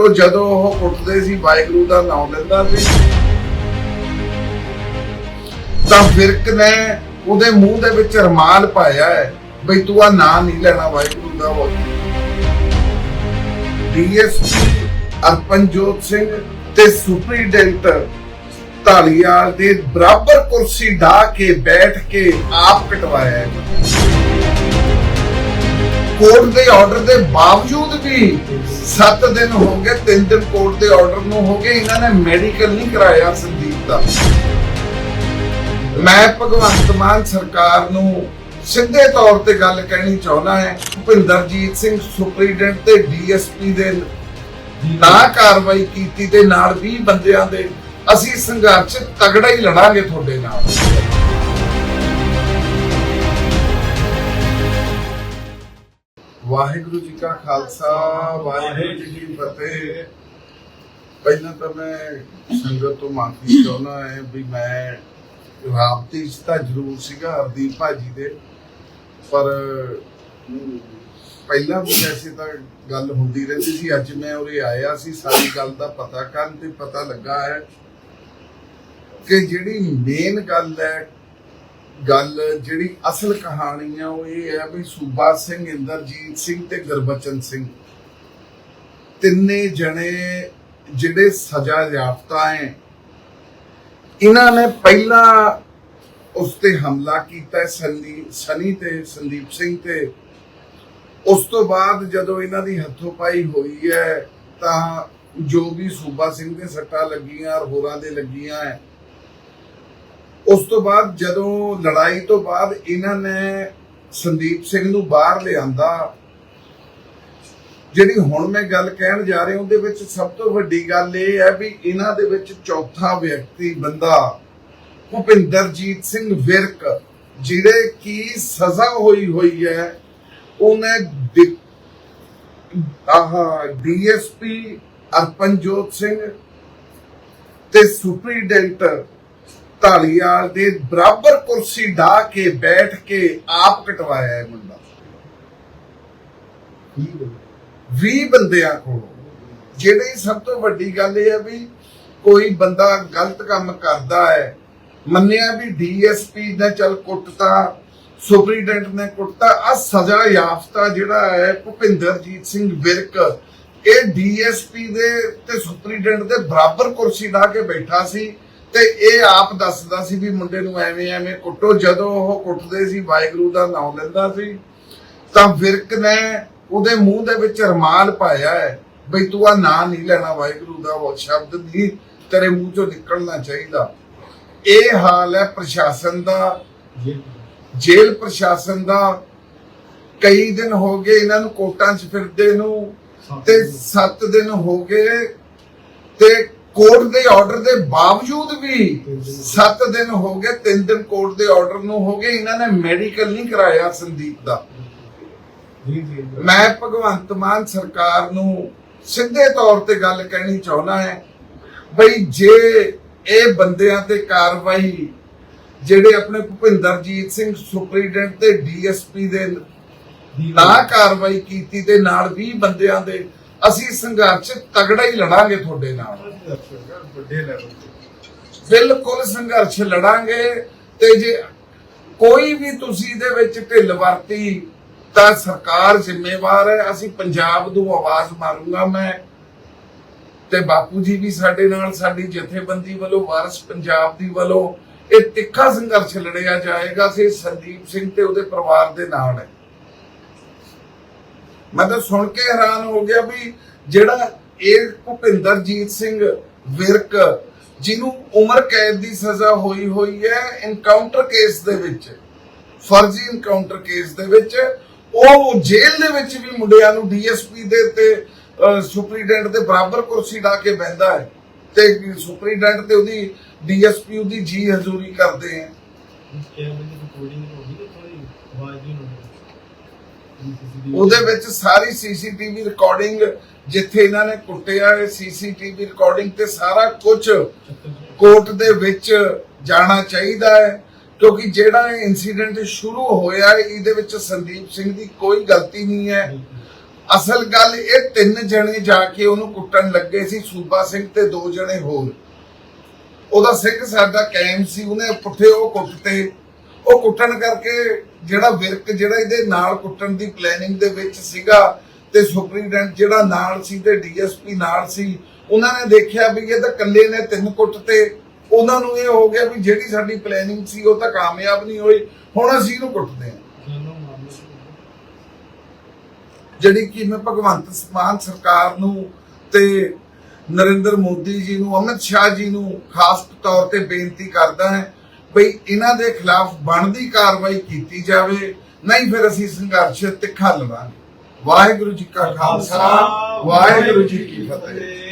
ਕੁੱਟੋ ਜਦੋਂ ਉਹ ਕੁੱਟਦੇ ਸੀ, ਵਾਹਿਗੁਰੂ ਦਾ ਨਾਮ ਲੈਂਦਾ ਸੀ। ਤਾਂ ਫਿਰਕ ਨੇ ਉਹਦੇ ਮੂੰਹ ਦੇ ਵਿੱਚ ਰਮਾਲ ਪਾਇਆ ਹੈ, ਬਈ ਤੂੰ ਆ ਨਾਂ ਨਹੀਂ ਲੈਣਾ ਵਾਹਿਗੁਰੂ ਦਾ ਉਹ। ਡੀਐਸਪੀ ਅਰਪਨਜੋਤ ਸਿੰਘ ਤੇ ਸੁਪਰੀਡੈਂਟ ਢਾਲੀਵਾਲ ਦੇ ਬਰਾਬਰ ਕੁਰਸੀ ਢਾ ਕੇ ਬੈਠ ਕੇ ਆਪ ਕਟਵਾਇਆ ਹੈ। ਕੋਰਟ ਦੇ ਆਰਡਰ ਦੇ ਬਾਵਜੂਦ ਵੀ 7 ਦਿਨ ਹੋ ਗਏ 3 ਦਿਨ ਕੋਰਟ ਦੇ ਆਰਡਰ ਨੂੰ ਹੋ ਗਏ, ਇਹਨਾਂ ਨੇ ਮੈਡੀਕਲ ਨਹੀਂ ਕਰਾਇਆ ਸੰਦੀਪ ਦਾ। ਮੈਂ ਭਗਵੰਤ ਮਾਨ ਸਰਕਾਰ ਨੂੰ ਸਿੱਧੇ ਤੌਰ ਤੇ ਗੱਲ ਕਹਿਣੀ ਚਾਹੁੰਦਾ ਹਾਂ, ਭੁਪਿੰਦਰਜੀਤ ਸਿੰਘ ਸੁਪਰੀਡੈਂਟ ਤੇ ਡੀਐਸਪੀ ਦੇ ਨਾ ਕਾਰਵਾਈ ਕੀਤੀ ਤੇ ਨਾਲ 20 ਬੰਦਿਆਂ ਦੇ ਅਸੀਂ ਸੰਘਰਸ਼ ਤਗੜਾ ਹੀ ਲੜਾਂਗੇ ਤੁਹਾਡੇ ਨਾਲ। ਵਾਹਿਗੁਰੂ ਜੀ ਕਾ ਖਾਲਸਾ, ਵਾਹਿਗੁਰੂ ਜੀ ਕੀ ਫਤਿਹ। ਪਹਿਲਾਂ ਤਾਂ ਮੈਂ ਸੰਗਤ ਤੋਂ ਮਾਫੀ ਚਾਹੁੰਦਾ ਹਾਂ ਵੀ ਮੈਂ ਰਾਬਤੀ ਚ ਤਾਂ ਜ਼ਰੂਰ ਸੀਗਾ, ਹਰਦੀਪ ਭਾਜੀ ਦੇ। ਪਰ ਪਹਿਲਾਂ ਵੀ ਵੈਸੇ ਤਾਂ ਗੱਲ ਹੁੰਦੀ ਰਹਿੰਦੀ ਸੀ, ਅੱਜ ਮੈਂ ਉਰੇ ਆਇਆ ਸੀ, ਸਾਰੀ ਗੱਲ ਦਾ ਪਤਾ ਕਰਨ ਤੇ ਪਤਾ ਲੱਗਾ ਹੈ ਕਿ ਜਿਹੜੀ ਮੇਨ ਗੱਲ ਹੈ ਗੱਲ ਜਿਹੜੀ ਅਸਲ ਕਹਾਣੀ ਆ ਉਹ ਇਹ ਹੈ ਵੀ ਸੂਬਾ ਸਿੰਘ ਇੰਦਰਜੀਤ ਸਿੰਘ ਤੇ ਗੁਰਬਚਨ ਸਿੰਘ। ਤਿੰਨੇ ਜਣੇ ਜਿਹੜੇ ਸਜ਼ਾ ਯਾਫਤਾ ਹੈ, ਇਹਨਾਂ ਨੇ ਪਹਿਲਾਂ ਉਸ ਤੇ ਹਮਲਾ ਕੀਤਾ ਸਨੀ ਸਨੀ ਤੇ ਸੰਦੀਪ ਸਿੰਘ ਤੇ। ਉਸ ਤੋਂ ਬਾਅਦ ਜਦੋਂ ਇਹਨਾਂ ਦੀ ਹੱਥੋਂ ਪਾਈ ਹੋਈ ਹੈ, ਤਾਂ ਜੋ ਵੀ ਸੂਬਾ ਸਿੰਘ ਦੇ ਸੱਟਾਂ ਲੱਗੀਆਂ ਔਰ ਹੋਰਾਂ ਦੇ ਲੱਗੀਆਂ ਹੈ ਉਸ ਤੋਂ ਬਾਅਦ ਜਦੋਂ ਲੜਾਈ ਤੋਂ ਬਾਅਦ ਇਹਨਾਂ ਨੇ ਸੰਦੀਪ ਸਿੰਘ ਨੂੰ ਬਾਹਰ ਲਿਆਂਦਾ, ਜਿਹੜੀ ਹੁਣ ਮੈਂ ਗੱਲ ਕਹਿਣ ਜਾ ਰਿਹਾ, ਉਹਦੇ ਵਿੱਚ ਸਭ ਤੋਂ ਵੱਡੀ ਗੱਲ ਇਹ ਹੈ ਵੀ ਇਹਨਾਂ ਦੇ ਵਿੱਚ ਚੌਥਾ ਵਿਅਕਤੀ ਬੰਦਾ ਭੁਪਿੰਦਰਜੀਤ ਸਿੰਘ ਵਿਰਕ, ਜਿਹਦੇ ਕੀ ਸਜ਼ਾ ਹੋਈ ਹੋਈ ਹੈ, ਉਹਨੇ ਡਿ- ਆਹ ਡੀਐਸਪੀ ਅਰਪਨਜੋਤ ਸਿੰਘ ਤੇ ਸੁਪਰੀਡੈਂਟ ਢਾਲੀਵਾਲ ਦੇ ਬਰਾਬਰ ਕੁਰਸੀ ਢਾ ਕੇ ਬੈਠ ਕੇ ਆਪ ਕਟਵਾਇਆ ਹੈ ਮੁੰਡਾ। 20 ਬੰਦਿਆਂ ਕੋਲ। ਜਿਹੜੀ ਸਭ ਤੋਂ ਵੱਡੀ ਗੱਲ ਇਹ ਹੈ ਵੀ ਕੋਈ ਬੰਦਾ ਗਲਤ ਕੰਮ ਕਰਦਾ ਹੈ, ਮੰਨਿਆ ਵੀ ਡੀਐਸਪੀ ਨੇ ਚਲ ਕੁੱਟਤਾ, ਸੁਪਰੀਡੈਂਟ ਨੇ ਕੁੱਟਤਾ ਆ ਸਜ਼ਾ ਯਾਫਤਾ ਜਿਹੜਾ ਹੈ ਭੁਪਿੰਦਰਜੀਤ ਸਿੰਘ ਵਿਰਕ, ਇਹ ਡੀਐਸਪੀ ਦੇ ਤੇ ਸੁਪਰੀਡੈਂਟ ਦੇ ਬਰਾਬਰ ਕੁਰਸੀ ਢਾ ਕੇ ਬੈਠਾ ਸੀ। ਤੇ ਇਹ ਆਪ ਦੱਸਦਾ ਸੀ ਵੀ ਮੁੰਡੇ ਨੂੰ ਐਵੇਂ ਐਵੇਂ ਕੁੱਟੋ। ਜਦੋਂ ਉਹ ਕੁੱਟਦੇ ਸੀ, ਵਾਹਿਗੁਰੂ ਦਾ ਨਾਮ ਲੈਂਦਾ ਸੀ, ਤਾਂ ਵਿਰਕ ਨੇ ਉਹਦੇ ਮੂੰਹ ਦੇ ਵਿੱਚ ਰਮਾਲ ਪਾਇਆ ਹੈ, ਬਈ ਤੂੰ ਆ ਨਾਂ ਨਹੀਂ ਲੈਣਾ, ਵਾਹਿਗੁਰੂ ਦਾ ਉਹ ਸ਼ਬਦ ਨਹੀਂ ਤੇਰੇ ਮੂੰਹ ਚੋਂ ਨਿਕਲਣਾ ਚਾਹੀਦਾ। ਇਹ ਹਾਲ ਹੈ ਪ੍ਰਸ਼ਾਸਨ ਦਾ। ਜੇਲ੍ਹ ਪ੍ਰਸ਼ਾਸਨ ਦਾ। ਕਈ ਦਿਨ ਹੋ ਗਏ ਇਹਨਾਂ ਨੂੰ ਕੋਰਟਾਂ 'ਚ ਫਿਰਦੇ ਨੂੰ ਤੇ 7 ਦਿਨ ਹੋ ਗਏ ਤੇ ਕੋਰਟ ਦੇ ਆਰਡਰ ਦੇ ਬਾਵਜੂਦ ਵੀ 7 ਦਿਨ ਹੋ ਗਏ 3 ਦਿਨ ਕੋਰਟ ਦੇ ਆਰਡਰ ਨੂੰ ਹੋ ਗਏ ਇਹਨਾਂ ਨੇ ਮੈਡੀਕਲ ਨਹੀਂ ਕਰਾਇਆ ਸੰਦੀਪ ਦਾ। ਮੈਂ ਭਗਵੰਤ ਮਾਨ ਸਰਕਾਰ ਨੂੰ ਸਿੱਧੇ ਤੌਰ ਤੇ ਗੱਲ ਕਹਿਣੀ ਚਾਹੁੰਦਾ ਹਾਂ ਬਈ ਜੇ ਇਹ ਬੰਦਿਆਂ ਤੇ ਕਾਰਵਾਈ ਜਿਹੜੇ ਆਪਣੇ ਭੁਪਿੰਦਰਜੀਤ ਸਿੰਘ ਸੁਪਰੀਡੈਂਟ ਤੇ ਡੀਐਸਪੀ ਦੇ ਨਾ ਕਾਰਵਾਈ ਕੀਤੀ ਤੇ ਨਾਲ 20 ਬੰਦਿਆਂ ਦੇ ਅਸੀਂ ਸੰਘਰਸ਼ ਤਗੜਾ ਹੀ ਲੜਾਂਗੇ ਤੁਹਾਡੇ ਨਾਲ। ਵੱਡੇ ਲੈਵਲ ਬਿਲਕੁਲ ਸੰਘਰਸ਼ ਲੜਾਂਗੇ ਤੇ ਜੇ ਕੋਈ ਵੀ ਤੁਸੀਂ ਇਹਦੇ ਵਿੱਚ ਢਿੱਲ ਵਰਤੀ, ਤਾਂ ਸਰਕਾਰ ਜ਼ਿੰਮੇਵਾਰ ਹੈ। ਅਸੀਂ ਪੰਜਾਬ ਨੂੰ ਆਵਾਜ਼ ਮਾਰੂੰਗਾ ਮੈਂ। ਤੇ ਬਾਪੂ ਜੀ ਵੀ ਸਾਡੇ ਨਾਲ, ਸਾਡੀ ਜਥੇਬੰਦੀ ਵੱਲੋਂ, ਵਾਰਸ ਪੰਜਾਬ ਦੀ ਵੱਲੋਂ ਇਹ ਤਿੱਖਾ ਸੰਘਰਸ਼ ਲੜਿਆ ਜਾਏਗਾ। ਅਸੀਂ ਸੰਦੀਪ ਸਿੰਘ ਤੇ ਉਹਦੇ ਪਰਿਵਾਰ ਦੇ ਨਾਲ ਹੈ। ਮੈਂ ਤਾਂ ਸੁਣ ਕੇ ਹੈਰਾਨ ਹੋ ਗਿਆ ਵੀ ਜਿਹੜਾ ਇਹ ਭੁਪਿੰਦਰਜੀਤ ਸਿੰਘ ਵਿਰਕ, ਜਿਹਨੂੰ ਉਮਰ ਕੈਦ ਦੀ ਸਜ਼ਾ ਹੋਈ ਹੋਈ ਹੈ ਇਨਕਾਊਂਟਰ ਕੇਸ ਦੇ ਵਿੱਚ, ਫਰਜ਼ੀ ਇਨਕਾਊਂਟਰ ਕੇਸ ਦੇ ਵਿੱਚ, ਉਹ ਜੇਲ੍ਹ ਦੇ ਵਿੱਚ ਵੀ ਮੁੰਡਿਆਂ ਨੂੰ ਡੀਐਸਪੀ ਦੇ ਤੇ ਸੁਪਰੀਡੈਂਟ ਦੇ ਬਰਾਬਰ ਕੁਰਸੀ ਢਾ ਕੇ ਬੈੰਦਾ ਹੈ ਤੇ ਸੁਪਰੀਡੈਂਟ ਤੇ ਉਹਦੀ ਡੀਐਸਪੀ ਉਹਦੀ ਜੀ ਹਜ਼ੂਰੀ ਕਰਦੇ ਆ ਕੈਮਰੇ ਦੀ ਰਿਕਾਰਡਿੰਗ ਹੋ ਗਈ ਥੋੜੀ ਆਵਾਜ਼ ਨਹੀਂ ਹੋਣੀ ਉਹਦੇ ਵਿੱਚ ਸਾਰੀ ਸੀਸੀਟੀਵੀ ਰਿਕਾਰਡਿੰਗ ਜਿੱਥੇ ਇਹਨਾਂ ਨੇ ਕੁੱਟਿਆ ਹੈ ਸੀਸੀਟੀਵੀ ਰਿਕਾਰਡਿੰਗ ਤੇ ਸਾਰਾ ਕੁਝ ਕੋਰਟ ਦੇ ਵਿੱਚ ਜਾਣਾ ਚਾਹੀਦਾ ਹੈ, ਕਿਉਂਕਿ ਜਿਹੜਾ ਇਹ ਇਨਸੀਡੈਂਟ ਸ਼ੁਰੂ ਹੋਇਆ ਇਹਦੇ ਵਿੱਚ ਸੰਦੀਪ ਸਿੰਘ ਦੀ ਕੋਈ ਗਲਤੀ ਨਹੀਂ ਹੈ। ਅਸਲ ਗੱਲ ਇਹ ਤਿੰਨ ਜਣੇ ਜਾ ਕੇ ਉਹਨੂੰ ਕੁੱਟਣ ਲੱਗੇ ਸੀ, ਸੂਬਾ ਸਿੰਘ ਤੇ ਦੋ ਜਣੇ ਹੋਰ। ਉਹਦਾ ਸਿੰਘ ਸਾਡਾ ਕਾਇਮ ਸੀ, ਉਹਨੇ ਪੁੱਠੇ ਉਹ ਕੁੱਟਤੇ। ਉਹ ਕੁੱਟਣ ਕਰਕੇ ਜਿਹੜਾ ਵਿਰਕ ਜਿਹੜਾ ਇਹਦੇ ਨਾਲ ਕੁੱਟਣ ਦੀ ਪਲੈਨਿੰਗ ਦੇ ਵਿੱਚ ਸੀਗਾ ਤੇ ਸੁਪਰੀਡੈਂਟ ਜਿਹੜਾ ਨਾਲ ਸੀ ਤੇ ਡੀਐਸਪੀ ਨਾਲ ਸੀ ਉਹਨਾਂ ਨੇ ਦੇਖਿਆ ਵੀ ਇਹ ਤਾਂ ਇਕੱਲੇ ਨੇ ਤਿੰਨ ਕੁੱਟ ਤੇ ਉਹਨਾਂ ਨੂੰ ਇਹ ਹੋ ਗਿਆ ਵੀ ਜਿਹੜੀ ਸਾਡੀ ਪਲੈਨਿੰਗ ਸੀ ਉਹ ਤਾਂ ਕਾਮਯਾਬ ਨਹੀਂ ਹੋਈ ਹੁਣ ਅਸੀਂ ਇਹਨੂੰ ਕੁੱਟਦੇ ਹਾਂ। ਜਿਹੜੀ ਕਿ ਮੈਂ ਭਗਵੰਤ ਮਾਨ ਸਰਕਾਰ ਨੂੰ ਤੇ ਨਰਿੰਦਰ ਮੋਦੀ ਜੀ ਨੂੰ ਅਮਿਤ ਸ਼ਾਹ ਜੀ ਨੂੰ ਖਾਸ ਤੌਰ ਤੇ ਬੇਨਤੀ ਕਰਦਾ ਹੈ ਬਈ ਇਹਨਾਂ ਦੇ ਖਿਲਾਫ ਬਣਦੀ ਕਾਰਵਾਈ ਕੀਤੀ ਜਾਵੇ ਨਹੀਂ ਫਿਰ ਅਸੀਂ ਸੰਘਰਸ਼ ਤਿੱਖਾ ਲਵਾਂਗੇ ਵਾਹਿਗੁਰੂ ਜੀ ਕਾ ਖਾਲਸਾ ਵਾਹਿਗੁਰੂ ਜੀ ਕੀ ਫਤਿਹ।